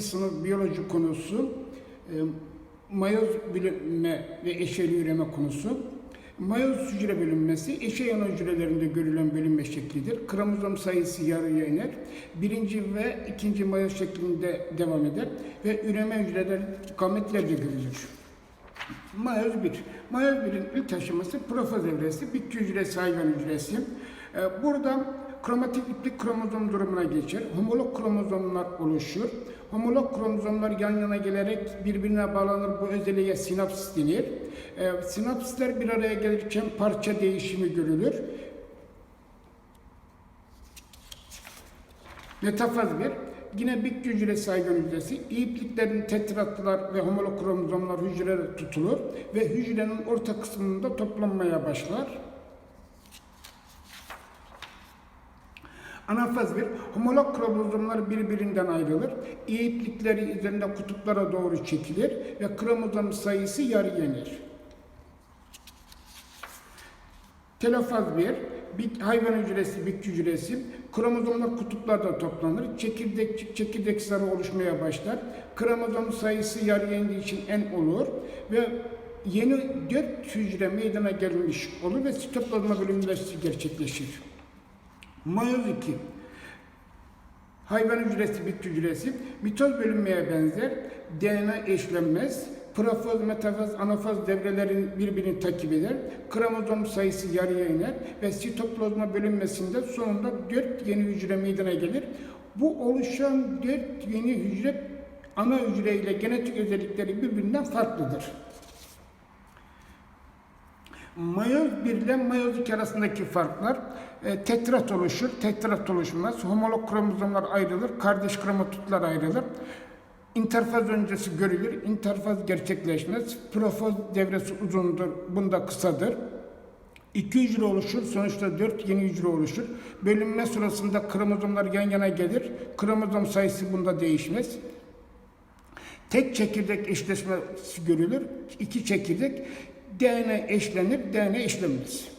sınıf biyoloji konusu e, mayoz bölünme ve eşeli üreme konusu. Mayoz hücre bölünmesi eşey ana hücrelerinde görülen bölünme şeklidir. Kromozom sayısı yarıya iner. Birinci ve ikinci mayoz şeklinde devam eder ve üreme hücreleri gametlerde görülür. Mayoz 1. Mayoz 1'in ilk aşaması profoz evresi, bitki hücresi, hayvan hücresi. Ee, Burada kromatik iplik kromozom durumuna geçer. Homolog kromozomlar oluşur. Homolog kromozomlar yan yana gelerek birbirine bağlanır. Bu özelliğe sinaps denir. Ee, Sinapsler bir araya gelirken parça değişimi görülür. Metafaz 1. Yine bitki hücresi hayvan hücresi. İpliklerin tetratlar ve homolog kromozomlar hücrelere tutulur ve hücrenin orta kısmında toplanmaya başlar. Anafaz 1. Homolog kromozomlar birbirinden ayrılır. İplikleri üzerinde kutuplara doğru çekilir ve kromozom sayısı yarı yenir. Telofaz 1, bit, hayvan hücresi, bitki hücresi, kromozomlar kutuplarda toplanır, çekirdek, çekirdek sarı oluşmaya başlar, kromozom sayısı yarı yendiği için en olur ve yeni dört hücre meydana gelmiş olur ve sitoplazma bölünmesi gerçekleşir. Mayoz 2, Hayvan hücresi, bitki hücresi mitoz bölünmeye benzer. DNA eşlenmez. Profoz, metafoz, anafoz devrelerin birbirini takip eder. Kromozom sayısı yarıya iner ve sitoplazma bölünmesinde sonunda dört yeni hücre meydana gelir. Bu oluşan dört yeni hücre ana hücre ile genetik özellikleri birbirinden farklıdır. Mayoz 1 ile mayoz 2 arasındaki farklar e, tetrat oluşur, tetrat oluşmaz. Homolog kromozomlar ayrılır, kardeş kromatitler ayrılır. İnterfaz öncesi görülür, interfaz gerçekleşmez. Profoz devresi uzundur, bunda kısadır. İki hücre oluşur, sonuçta dört yeni hücre oluşur. Bölünme sırasında kromozomlar yan yana gelir. Kromozom sayısı bunda değişmez. Tek çekirdek eşleşmesi görülür. İki çekirdek DNA eşlenir, DNA eşlenmez.